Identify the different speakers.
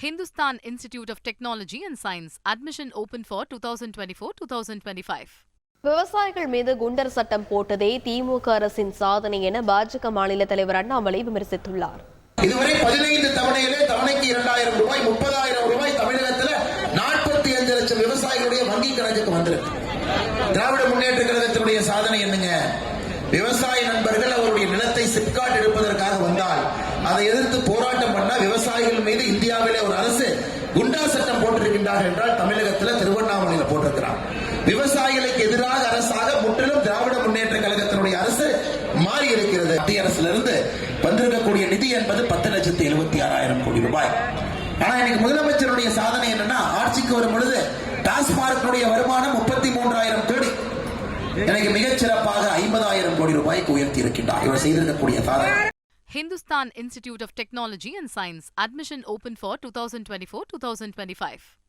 Speaker 1: Hindustan Institute of Technology and Science. Admission open for 2024-2025.
Speaker 2: விவசாயிகள் மீது குண்டர் சட்டம் போட்டதே திமுக அரசின் சாதனை என பாஜக மாநில தலைவர் அண்ணாமலை விமர்சித்துள்ளார்
Speaker 3: இதுவரை பதினைந்து தவணையிலே தவணைக்கு இரண்டாயிரம் ரூபாய் முப்பதாயிரம் ரூபாய் தமிழகத்துல நாற்பத்தி அஞ்சு லட்சம் விவசாயிகளுடைய வங்கி கணக்குக்கு வந்திருக்கு திராவிட முன்னேற்ற கழகத்தினுடைய சாதனை என்னங்க விவசாய அதை எதிர்த்து போராட்டம் பண்ண விவசாயிகள் மீது இந்தியாவிலே ஒரு அரசு குண்டா சட்டம் போட்டிருக்கின்றார் என்றால் தமிழகத்தில் திருவண்ணாமலையில போட்டிருக்கிறார். விவசாயிகளுக்கு எதிராக அரசாக முற்றிலும் திராவிட முன்னேற்ற கழகத்தினுடைய அரசு மாறி இருக்கிறது மத்திய அரசுல இருந்து வந்திருக்கக்கூடிய நிதி என்பது பத்து லட்சத்தி எழுபத்தி ஆறாயிரம் கோடி ரூபாய். ஆனா இன்னைக்கு முதலமைச்சருடைய சாதனை என்னன்னா ஆட்சிக்கு வரும் பொழுது டாஸ்மார்க்கினுடைய வருமானம் முப்பத்தி மூன்றாயிரம் கோடி. எனக்கு மிகச்சிறப்பாக ஐம்பதாயிரம் கோடி ரூபாய்க்கு உயர்த்தி இருக்கின்றார் இவர் செய்திருக்கக்கூடிய சாதனை.
Speaker 1: Hindustan Institute of Technology and Science. Admission open for 2024-2025.